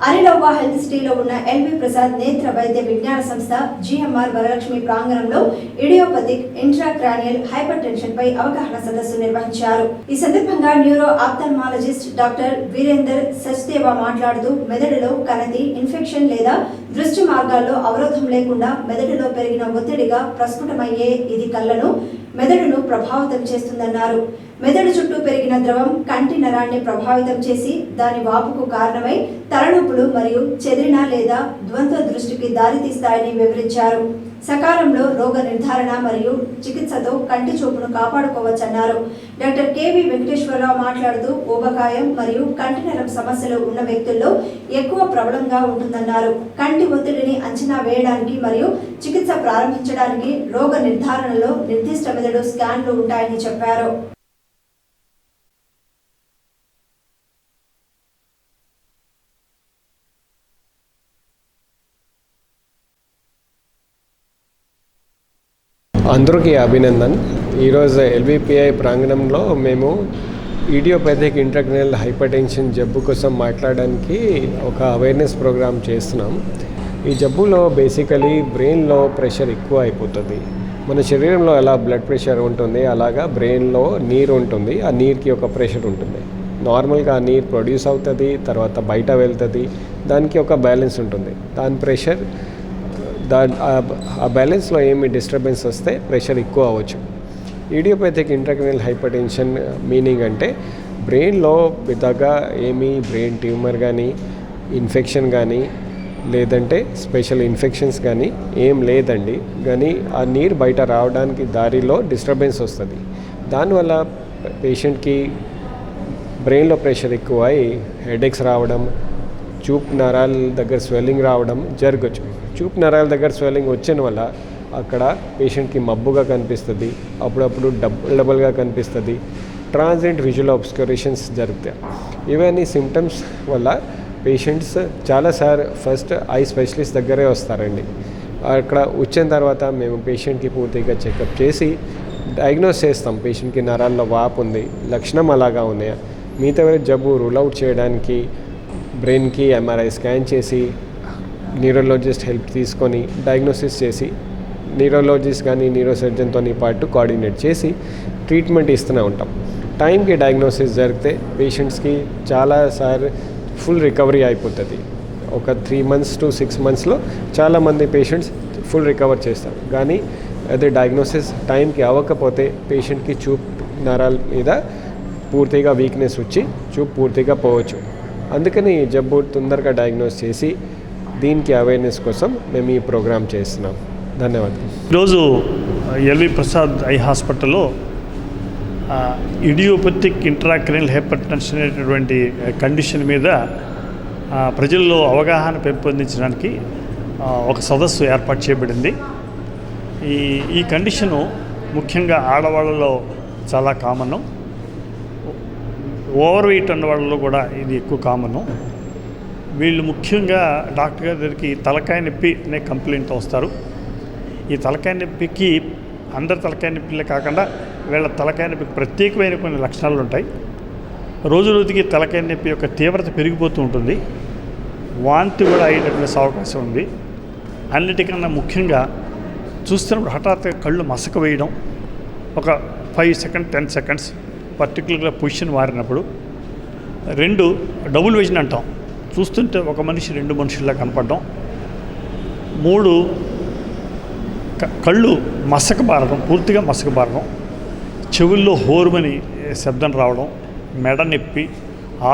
Arilova health సిటీలో ఉన్న LV Prasad నేత్ర వైద్య విజ్ఞాన సంస్థ జిఎంఆర్ వరలక్ష్మి ప్రాంగణంలో ఇడియోపతిక్ ఇంట్రాక్రానియల్ హైపర్ టెన్షన్ పై అవగాహన సదస్సు నిర్వహించారు. ఈ సందర్భంగా neuro ophthalmologist doctor Virender Sachdeva మాట్లాడుతూ మెదడులో కణతి ఇన్ఫెక్షన్ లేదా దృష్టి మార్గాల్లో అవరోధం లేకుండా మెదడులో పెరిగిన ఒత్తిడిగా ప్రస్ఫుటమయ్యే ఇది కళ్ళను మెదడును ప్రభావితం చేస్తుందన్నారు. మెదడు చుట్టూ పెరిగిన ద్రవం కంటి నరాన్ని ప్రభావితం చేసి దాని వాపుకు కారణమై తలనొప్పులు మరియు చెదిరిన లేదా ద్వంద్వ దృష్టికి దారితీస్తాయని వివరించారు. సకాలంలో రోగ నిర్ధారణ మరియు చికిత్సతో కంటి చూపును కాపాడుకోవచ్చన్నారు. డాక్టర్ కేవి వెంకటేశ్వరరావు మాట్లాడుతూ ఊబకాయం మరియు కంటి నరం సమస్యలు ఉన్న వ్యక్తుల్లో ఎక్కువ ప్రబలంగా ఉంటుందన్నారు. కంటి ఒత్తిడిని అంచనా వేయడానికి మరియు చికిత్స ప్రారంభించడానికి రోగ నిర్ధారణలో నిర్దిష్ట మెదడు స్కాన్లు ఉంటాయని చెప్పారు. అందరికీ అభినందన్ ఈరోజు ఎల్బిపిఐ ప్రాంగణంలో మేము ఈడియోపైథిక్ ఇంటర్గ్నల్ హైపర్ టెన్షన్ జబ్బు కోసం మాట్లాడడానికి ఒక అవేర్నెస్ ప్రోగ్రామ్ చేస్తున్నాం. ఈ జబ్బులో బేసికలీ బ్రెయిన్లో ప్రెషర్ ఎక్కువ అయిపోతుంది. మన శరీరంలో ఎలా బ్లడ్ ప్రెషర్ ఉంటుంది అలాగా బ్రెయిన్లో నీరు ఉంటుంది. ఆ నీరుకి ఒక ప్రెషర్ ఉంటుంది. నార్మల్గా ఆ నీరు ప్రొడ్యూస్ అవుతుంది తర్వాత బయట వెళ్తుంది దానికి ఒక బ్యాలెన్స్ ఉంటుంది. దాని ప్రెషర్ దాని ఆ బ్యాలెన్స్లో ఏమి డిస్టర్బెన్స్ వస్తే ప్రెషర్ ఎక్కువ అవ్వచ్చు. Idiopathic intracranial hypertension meaning అంటే బ్రెయిన్లో పెద్దగా ఏమీ బ్రెయిన్ ట్యూమర్ కానీ ఇన్ఫెక్షన్ కానీ లేదంటే స్పెషల్ ఇన్ఫెక్షన్స్ కానీ ఏం లేదండి. కానీ ఆ నీరు బయట రావడానికి దారిలో డిస్టర్బెన్స్ వస్తుంది. దానివల్ల పేషెంట్కి బ్రెయిన్లో ప్రెషర్ ఎక్కువ అయి హెడేక్స్ రావడం చూపు నరాల దగ్గర స్వెల్లింగ్ రావడం జరగచ్చు. చూపు నరాల దగ్గర స్వెల్లింగ్ వచ్చిన వల్ల అక్కడ పేషెంట్కి మబ్బుగా కనిపిస్తుంది అప్పుడప్పుడు డబుల్ డబుల్గా కనిపిస్తుంది ట్రాన్సిట్ విజువల్ అబ్స్కరేషన్స్ జరుగుతాయి. ఇవన్నీ సిమ్టమ్స్ వల్ల పేషెంట్స్ చాలాసార్లు ఫస్ట్ ఐ స్పెషలిస్ట్ దగ్గరే వస్తారండి. అక్కడ వచ్చిన తర్వాత మేము పేషెంట్కి పూర్తిగా చెకప్ చేసి డయాగ్నోస్ చేస్తాం. పేషెంట్కి నరాల్లో వాపు ఉంది లక్షణం అలాగా ఉన్నాయా మిగతా జబ్బు రూల్ అవుట్ చేయడానికి బ్రెయిన్కి ఎంఆర్ఐ స్కాన్ చేసి న్యూరోలజిస్ట్ హెల్ప్ తీసుకొని డయాగ్నోసిస్ చేసి న్యూరోలజిస్ట్ కానీ న్యూరోసర్జన్తో పాటు కోఆర్డినేట్ చేసి ట్రీట్మెంట్ ఇస్తూనే ఉంటాం. టైంకి డయాగ్నోసిస్ జరిగితే పేషెంట్స్కి చాలాసార్ ఫుల్ రికవరీ అయిపోతుంది. ఒక త్రీ మంత్స్ టు సిక్స్ మంత్స్లో చాలామంది పేషెంట్స్ ఫుల్ రికవర్ చేస్తారు. కానీ అదే డయాగ్నోసిస్ టైంకి అవ్వకపోతే పేషెంట్కి చూపు నరాల మీద పూర్తిగా వీక్నెస్ వచ్చి చూపు పూర్తిగా పోవచ్చు. అందుకని జబ్బు తొందరగా డయాగ్నోస్ చేసి దీనికి అవేర్నెస్ కోసం మేము ఈ ప్రోగ్రామ్ చేస్తున్నాం. ధన్యవాదాలు. ఈరోజు ఎల్వి ప్రసాద్ ఐ హాస్పిటల్లో ఇడియోపతిక్ ఇంట్రాక్రినల్ హైపర్టెన్షన్ అనేటటువంటి కండిషన్ మీద ప్రజల్లో అవగాహన పెంపొందించడానికి ఒక సదస్సు ఏర్పాటు చేయబడింది. ఈ ఈ కండిషను ముఖ్యంగా ఆడవాళ్ళలో చాలా కామను ఓవర్ వెయిట్ అన్న వాళ్ళలో కూడా ఇది ఎక్కువ కామను. వీళ్ళు ముఖ్యంగా డాక్టర్ గారి దగ్గరికి తలకాయ నొప్పి అనే కంప్లైంట్ వస్తారు. ఈ తలకాయ నొప్పికి అందరి తలకాయ నొప్పిలే కాకుండా వీళ్ళ తలకాయ నొప్పికి ప్రత్యేకమైన కొన్ని లక్షణాలు ఉంటాయి. రోజు రోజుకి తలకాయ నొప్పి యొక్క తీవ్రత పెరిగిపోతూ ఉంటుంది. వాంతి కూడా అయ్యేటటువంటి అవకాశం ఉంది. అన్నిటికన్నా ముఖ్యంగా చూస్తున్నప్పుడు హఠాత్తుగా కళ్ళు మసక వేయడం. ఒక ఫైవ్ సెకండ్ టెన్ సెకండ్స్ పర్టికులర్గా పొజిషన్ మారినప్పుడు రెండు డబుల్ విజన్ అంటాం. చూస్తుంటే ఒక మనిషి రెండు మనుషుల్లా కనపడడం. మూడు కళ్ళు మసక బారడం పూర్తిగా మసక బారడం చెవుల్లో హోరుమని శబ్దం రావడం మెడ నొప్పి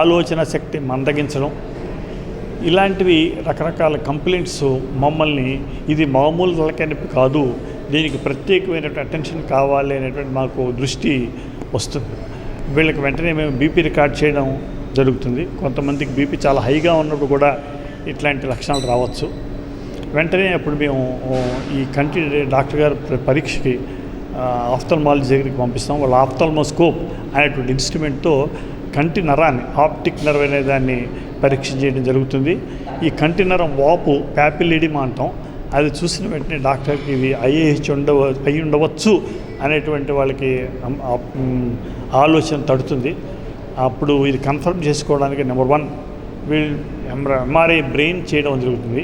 ఆలోచన శక్తి మందగించడం. ఇలాంటివి రకరకాల కంప్లైంట్స్ మమ్మల్ని ఇది మామూలు తలకాయ నొప్పి కాదు దీనికి ప్రత్యేకమైనటువంటి అటెన్షన్ కావాలి అనేటువంటి మాకు దృష్టి వస్తుంది. వీళ్ళకి వెంటనే మేము బీపీ రికార్డ్ చేయడం జరుగుతుంది. కొంతమందికి బీపీ చాలా హైగా ఉన్నప్పుడు కూడా ఇట్లాంటి లక్షణాలు రావచ్చు. వెంటనే అప్పుడు మేము ఈ కంటి డాక్టర్ గారు పరీక్షకి ఆఫ్థల్మాలజీ దగ్గరికి పంపిస్తాం. వాళ్ళ ఆఫ్థల్మోస్కోప్ అనేటువంటి ఇన్స్ట్రుమెంట్తో కంటి నరాన్ని ఆప్టిక్ నర్వ్ అనే దాన్ని పరీక్ష చేయడం జరుగుతుంది. ఈ కంటి నరం వాపు ప్యాపిలిడిమా అంటాం. అది చూసిన వెంటనే డాక్టర్కి ఇది ఐఏహెచ్ ఉండవ అయి ఉండవచ్చు. అనేటువంటి వాళ్ళకి ఆలోచన తడుతుంది. అప్పుడు ఇది కన్ఫర్మ్ చేసుకోవడానికి నెంబర్ వన్ వీళ్ళు ఎంఆర్ఐ బ్రెయిన్ చేయడం జరుగుతుంది.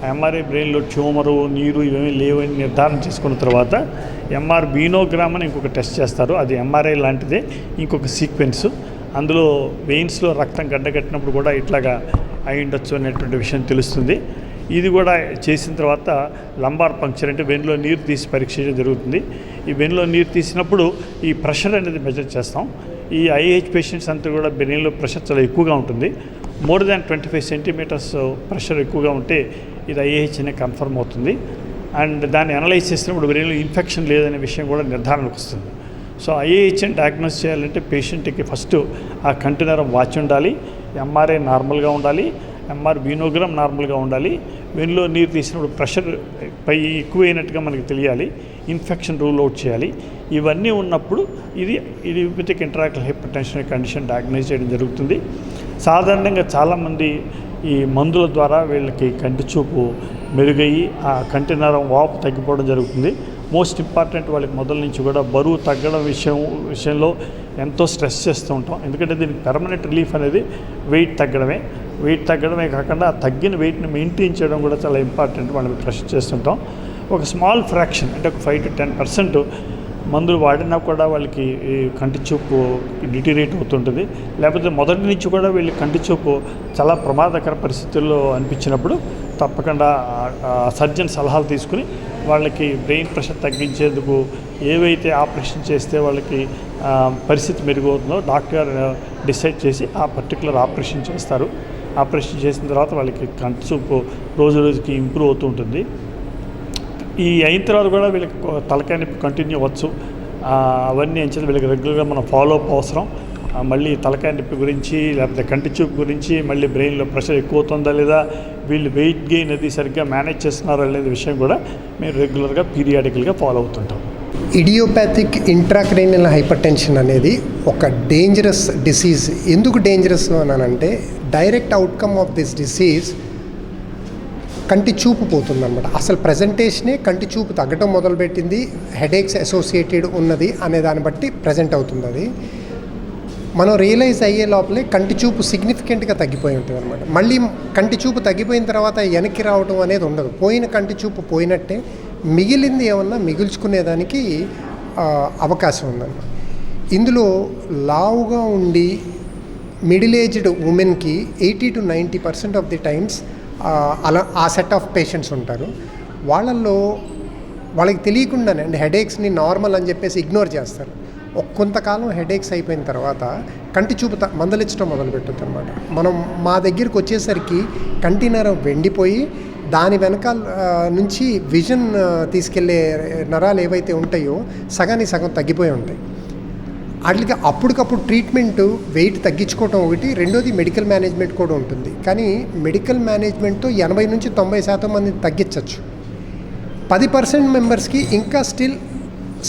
ఆ ఎంఆర్ఐ బ్రెయిన్లో ట్యూమరు నీరు ఇవేమీ లేవని నిర్ధారణ చేసుకున్న తర్వాత ఎంఆర్ బీనోగ్రామ్ అని ఇంకొక టెస్ట్ చేస్తారు. అది ఎంఆర్ఐ లాంటిదే. ఇంకొక సీక్వెన్స్ అందులో వెయిన్స్లో రక్తం గడ్డగట్టినప్పుడు కూడా ఇట్లాగా అయి ఉండొచ్చు అనేటువంటి విషయం తెలుస్తుంది. ఇది కూడా చేసిన తర్వాత లంబార్ పంక్చర్ అంటే వెన్నులో నీరు తీసి పరీక్ష చేయడం జరుగుతుంది. ఈ వెన్నులో నీరు తీసినప్పుడు ఈ ప్రెషర్ అనేది మెజర్ చేస్తాం. ఈ ఐఏహెచ్ పేషెంట్స్ అంతా కూడా బెనీలో ప్రెషర్ చాలా ఎక్కువగా ఉంటుంది. More than twenty five centimetres pressure ఎక్కువగా ఉంటే ఇది ఐఏహెచ్ అనే కన్ఫర్మ్ అవుతుంది. అండ్ దాన్ని అనలైజ్ చేసినప్పుడు బ్రెయిన్లో ఇన్ఫెక్షన్ లేదనే విషయం కూడా నిర్ధారణకు వస్తుంది. సో ఐఏహెచ్ అని డయాగ్నోస్ చేయాలంటే పేషెంట్కి ఫస్ట్ ఆ కంటినరం వాచ్ ఉండాలి. ఎంఆర్ఐ నార్మల్గా ఉండాలి. ఎంఆర్ వీనోగ్రామ్ నార్మల్గా ఉండాలి. వెన్నులో నీరు తీసినప్పుడు ప్రెషర్ పై ఎక్కువైనట్టుగా మనకి తెలియాలి. ఇన్ఫెక్షన్ రూల్ అవుట్ చేయాలి. ఇవన్నీ ఉన్నప్పుడు ఇది idiopathic intracranial hypertension condition diagnose చేయడం జరుగుతుంది. సాధారణంగా చాలామంది ఈ మందుల ద్వారా వీళ్ళకి కంటి చూపు మెరుగయ్యి ఆ కంటి నరం వాపు తగ్గిపోవడం జరుగుతుంది. మోస్ట్ ఇంపార్టెంట్ వాళ్ళకి మొదల నుంచి కూడా బరువు తగ్గడం విషయం విషయంలో ఎంతో స్ట్రెస్ చేస్తూ ఉంటాం. ఎందుకంటే దీనికి పెర్మనెంట్ రిలీఫ్ అనేది వెయిట్ తగ్గడమే. వెయిట్ తగ్గడమే కాకుండా ఆ తగ్గిన వెయిట్ని మెయింటైన్ చేయడం కూడా చాలా ఇంపార్టెంట్. మనం ట్రస్ట్ చేస్తుంటాం. ఒక స్మాల్ ఫ్రాక్షన్ అంటే ఒక ఫైవ్ టు టెన్ పర్సెంట్ మందులు వాడినా కూడా వాళ్ళకి కంటి చూపు డిటీరేట్ అవుతుంటుంది. లేకపోతే మొదటి నుంచి కూడా వీళ్ళకి కంటి చూపు చాలా ప్రమాదకర పరిస్థితుల్లో అనిపించినప్పుడు తప్పకుండా సర్జన్ సలహాలు తీసుకుని వాళ్ళకి బ్రెయిన్ ప్రెషర్ తగ్గించేందుకు ఏవైతే ఆపరేషన్ చేస్తే వాళ్ళకి పరిస్థితి మెరుగవుతుందో డాక్టర్ డిసైడ్ చేసి ఆ పర్టికులర్ ఆపరేషన్ చేస్తారు. ఆపరేషన్ చేసిన తర్వాత వాళ్ళకి కంటి చూపు రోజు రోజుకి ఇంప్రూవ్ అవుతూ ఉంటుంది. ఈ అయిన తర్వాత కూడా వీళ్ళకి తలకాయ నొప్పి కంటిన్యూ అవ్వచ్చు. అవన్నీ ఎంచేది వీళ్ళకి రెగ్యులర్గా మనం ఫాలో అప్ అవసరం మళ్ళీ తలకాయ నొప్పి గురించి లేకపోతే కంటి చూపు గురించి మళ్ళీ బ్రెయిన్లో ప్రెషర్ ఎక్కువ అవుతుందా లేదా వీళ్ళు వెయిట్ గెయిన్ అది సరిగ్గా మేనేజ్ చేస్తున్నారా అనేది విషయం కూడా మేము రెగ్యులర్గా పీరియాడికల్గా ఫాలో అవుతుంటాం. ఇడియోపాథిక్ ఇంట్రాక్రేనియల్ హైపర్ టెన్షన్ అనేది ఒక డేంజరస్ డిసీజ్ ఎందుకు డేంజరస్ అనంటే direct outcome of this disease కంటి చూపు పోతుందన్నమాట. అసలు ప్రజెంటేషనే కంటి చూపు తగ్గటం మొదలుపెట్టింది హెడేక్స్ అసోసియేటెడ్ ఉన్నది అనే దాన్ని బట్టి ప్రజెంట్ అవుతుంది అది. మనం రియలైజ్ అయ్యే లోపలే కంటి చూపు సిగ్నిఫికెంట్గా తగ్గిపోయి ఉంటుంది అనమాట మళ్ళీ కంటి చూపు తగ్గిపోయిన తర్వాత వెనక్కి రావడం అనేది ఉండదు. పోయిన కంటి చూపు పోయినట్టే మిగిలింది ఏమన్నా మిగుల్చుకునేదానికి అవకాశం ఉందండి. ఇందులో లావుగా ఉండి మిడిల్ ఏజ్డ్ ఉమెన్కి eighty to ninety percent of the times అలా ఆ సెట్ ఆఫ్ పేషెంట్స్ ఉంటారు. వాళ్ళల్లో వాళ్ళకి తెలియకుండానే అండ్ హెడేక్స్ని నార్మల్ అని చెప్పేసి ఇగ్నోర్ చేస్తారు. కొంతకాలం హెడేక్స్ అయిపోయిన తర్వాత కంటి చూపు మందలిచ్చడం మందలించడం మొదలుపెట్టద్దు అనమాట మనం మా దగ్గరికి వచ్చేసరికి కంటి నరం వెండిపోయి దాని వెనకాల నుంచి విజన్ తీసుకెళ్ళే నరాలు ఏవైతే ఉంటాయో సగానికి సగం తగ్గిపోయి ఉంటాయి. వాటికి అప్పటికప్పుడు ట్రీట్మెంట్ వెయిట్ తగ్గించుకోవటం ఒకటి రెండోది మెడికల్ మేనేజ్మెంట్ కూడా ఉంటుంది. కానీ మెడికల్ మేనేజ్మెంట్తో ఎనభై నుంచి తొంభై శాతం మందిని తగ్గించవచ్చు పది పర్సెంట్ మెంబర్స్కి ఇంకా స్టిల్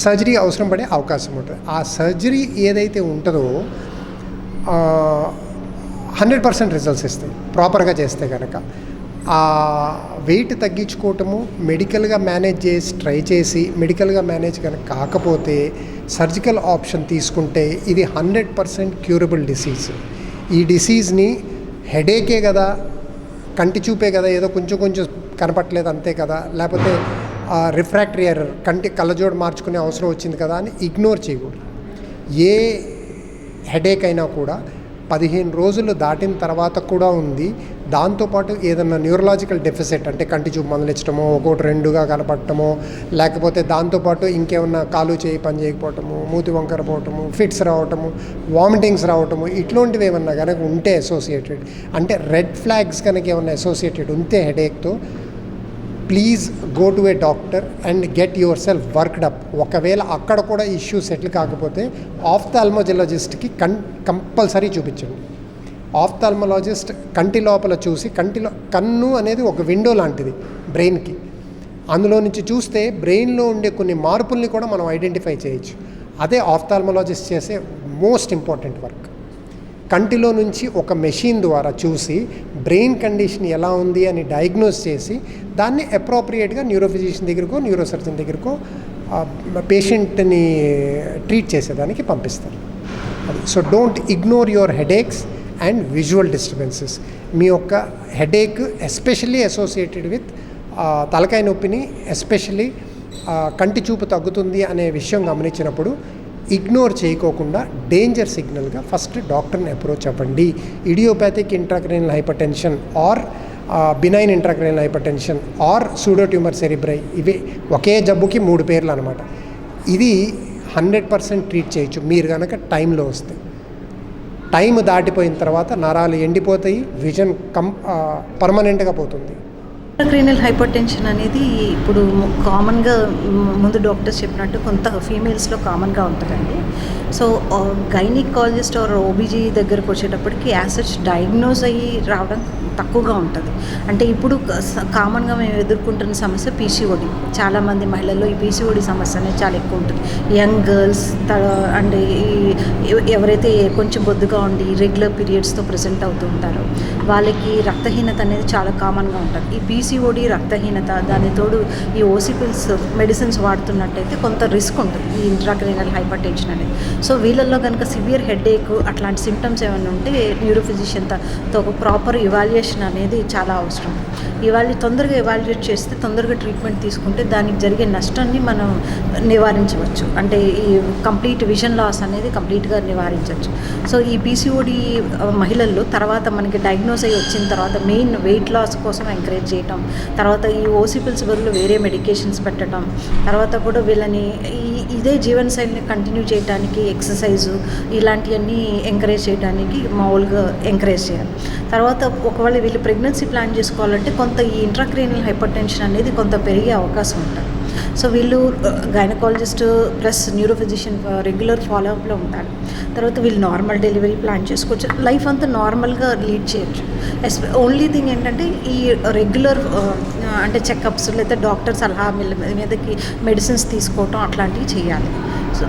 సర్జరీ అవసరం పడే అవకాశం ఉంటుంది. ఆ సర్జరీ ఏదైతే ఉంటుందో హండ్రెడ్ పర్సెంట్ రిజల్ట్స్ ఇస్తాయి. ప్రాపర్గా చేస్తే కనుక ఆ వెయిట్ తగ్గించుకోవటము మెడికల్గా మేనేజ్ చేసి ట్రై చేసి మెడికల్గా మేనేజ్ కనుక కాకపోతే సర్జికల్ ఆప్షన్ తీసుకుంటే ఇది హండ్రెడ్ పర్సెంట్ క్యూరబుల్ డిసీజ్ ఈ డిసీజ్ని హెడేకే కదా కంటి చూపే కదా ఏదో కొంచెం కొంచెం కనపట్లేదు అంతే కదా లేకపోతే రిఫ్రాక్టరీ ఎర్రర్ కంటి కళ్ళజోడు మార్చుకునే అవసరం వచ్చింది కదా అని ఇగ్నోర్ చేయకూడదు. ఏ హెడేక్ అయినా కూడా పదిహేను రోజులు దాటిన తర్వాత కూడా ఉంది దాంతోపాటు ఏదన్నా న్యూరలాజికల్ డెఫిసిట్ అంటే కంటి చూపు మందలించడమో ఒకటి రెండుగా కనపడటమో లేకపోతే దాంతోపాటు ఇంకేమన్నా కాలు చేయి పని చేయకపోవటము మూతి వంకర పోవటము ఫిట్స్ రావటము వామిటింగ్స్ రావటము ఇట్లాంటివి ఏమన్నా కనుక ఉంటే అసోసియేటెడ్ అంటే రెడ్ ఫ్లాగ్స్ కనుక ఏమన్నా అసోసియేటెడ్ ఉంటే హెడేక్తో please go to a doctor and get yourself worked up ఒకవేళ అక్కడ కూడా ఇష్యూ సెటిల్ కాకపోతే ఆఫ్థాల్మోజలాజిస్ట్కి కన్ కంపల్సరీ చూపించండి. ఆఫ్థాల్మలాజిస్ట్ కంటి లోపల చూసి కంటిలో కన్ను అనేది ఒక విండో లాంటిది బ్రెయిన్కి. అందులో నుంచి చూస్తే బ్రెయిన్లో ఉండే కొన్ని మార్పుల్ని కూడా మనం ఐడెంటిఫై చేయొచ్చు. అదే ఆఫ్థాల్మలాజిస్ట్ చేసే మోస్ట్ ఇంపార్టెంట్ వర్క్. కంటిలో నుంచి ఒక మెషిన్ ద్వారా చూసి బ్రెయిన్ కండిషన్ ఎలా ఉంది అని డయాగ్నోస్ చేసి దాన్ని అప్రోప్రియేట్గా న్యూరోఫిజిషియన్ దగ్గరకో న్యూరోసర్జన్ దగ్గరకో పేషెంట్ని ట్రీట్ చేసేదానికి పంపిస్తారు. So don't ignore your headaches. And visual disturbances. మీ యొక్క హెడేక్ ఎస్పెషల్లీ అసోసియేటెడ్ విత్ తలకాయ నొప్పిని ఎస్పెషల్లీ కంటి చూపు తగ్గుతుంది అనే విషయం గమనించినప్పుడు ఇగ్నోర్ చేయకోకుండా డేంజర్ సిగ్నల్గా ఫస్ట్ డాక్టర్ని అప్రోచ్ అవ్వండి. Idiopathic intracranial hypertension or benign intracranial hypertension or pseudotumour cerebri ఇవి ఒకే జబ్బుకి మూడు పేర్లు అనమాట ఇది హండ్రెడ్ పర్సెంట్ ట్రీట్ చేయొచ్చు. మీరు కనుక టైంలో వస్తే. టైం దాటిపోయిన తర్వాత నరాలు ఎండిపోతాయి విజన్ కం పర్మనెంట్గా పోతుంది. క్రీనల్ హైపర్ టెన్షన్ అనేది ఇప్పుడు కామన్గా ముందు డాక్టర్స్ చెప్పినట్టు కొంత ఫీమేల్స్లో కామన్గా ఉంటుందండి. సో గైనికాలజిస్ట్ ఆర్ ఓబీజీ దగ్గరకు వచ్చేటప్పటికి యాసెట్స్ డయాగ్నోజ్ అయ్యి రావడం తక్కువగా ఉంటుంది. అంటే ఇప్పుడు కామన్గా మేము ఎదుర్కొంటున్న సమస్య పీసీఓడి. చాలామంది మహిళల్లో ఈ పీసీఓడి సమస్య అనేది చాలా ఎక్కువ ఉంటుంది. యంగ్ గర్ల్స్ అండ్ ఈ ఎవరైతే కొంచెం బొద్దుగా ఉండి రెగ్యులర్ పీరియడ్స్తో ప్రజెంట్ అవుతూ ఉంటారో వాళ్ళకి రక్తహీనత అనేది చాలా కామన్గా ఉంటుంది. ఈ పీసీఓడి రక్తహీనత దాని తోడు ఈ ఓసిపిల్స్ మెడిసిన్స్ వాడుతున్నట్టయితే కొంత రిస్క్ ఉంటుంది. ఈ ఇంట్రాక్రీనల్ హైపర్ టెన్షన్ అనేది. సో వీళ్ళల్లో కనుక సివియర్ హెడేక్ అట్లాంటి సిమ్టమ్స్ ఏమైనా ఉంటే న్యూరో ఫిజిషియన్తో ఒక ప్రాపర్ ఇవాల్యుయేషన్ ప్రిపరేషన్ అనేది చాలా అవసరం. ఇవాళ తొందరగా ఎవాల్యుయేట్ చేస్తే తొందరగా ట్రీట్మెంట్ తీసుకుంటే దానికి జరిగే నష్టాన్ని మనం నివారించవచ్చు. అంటే ఈ కంప్లీట్ విజన్ లాస్ అనేది కంప్లీట్గా నివారించవచ్చు. సో ఈ పీసీఓడి మహిళల్లో తర్వాత మనకి డయాగ్నోస్ అయ్యి వచ్చిన తర్వాత మెయిన్ వెయిట్ లాస్ కోసం ఎంకరేజ్ చేయటం తర్వాత ఈ ఓసిపిల్స్ బదులు వేరే మెడికేషన్స్ పెట్టడం తర్వాత కూడా వీళ్ళని ఈ ఇదే జీవనశైలిని కంటిన్యూ చేయడానికి ఎక్సర్సైజు ఇలాంటివన్నీ ఎంకరేజ్ చేయడానికి మామూలుగా ఎంకరేజ్ చేయాలి. తర్వాత ఒకవేళ వీళ్ళు ప్రెగ్నెన్సీ ప్లాన్ చేసుకోవాలంటే కొంత కొంత ఈ ఇంట్రాక్రీనల్ హైపర్ టెన్షన్ అనేది కొంత పెరిగే అవకాశం ఉంటుంది. సో వీళ్ళు gynaecologist plus neuro physician regular ఫాలోఅప్లో ఉంటారు. తర్వాత వీళ్ళు నార్మల్ డెలివరీ ప్లాన్ చేసుకోవచ్చు. లైఫ్ అంతా నార్మల్గా లీడ్ చేయొచ్చు. ఎస్ ఓన్లీ థింగ్ ఏంటంటే ఈ రెగ్యులర్ uh, అంటే చెకప్స్ లేదా డాక్టర్ సలహా మీదకి మెడిసిన్స్ తీసుకోవటం అట్లాంటివి చేయాలి. సో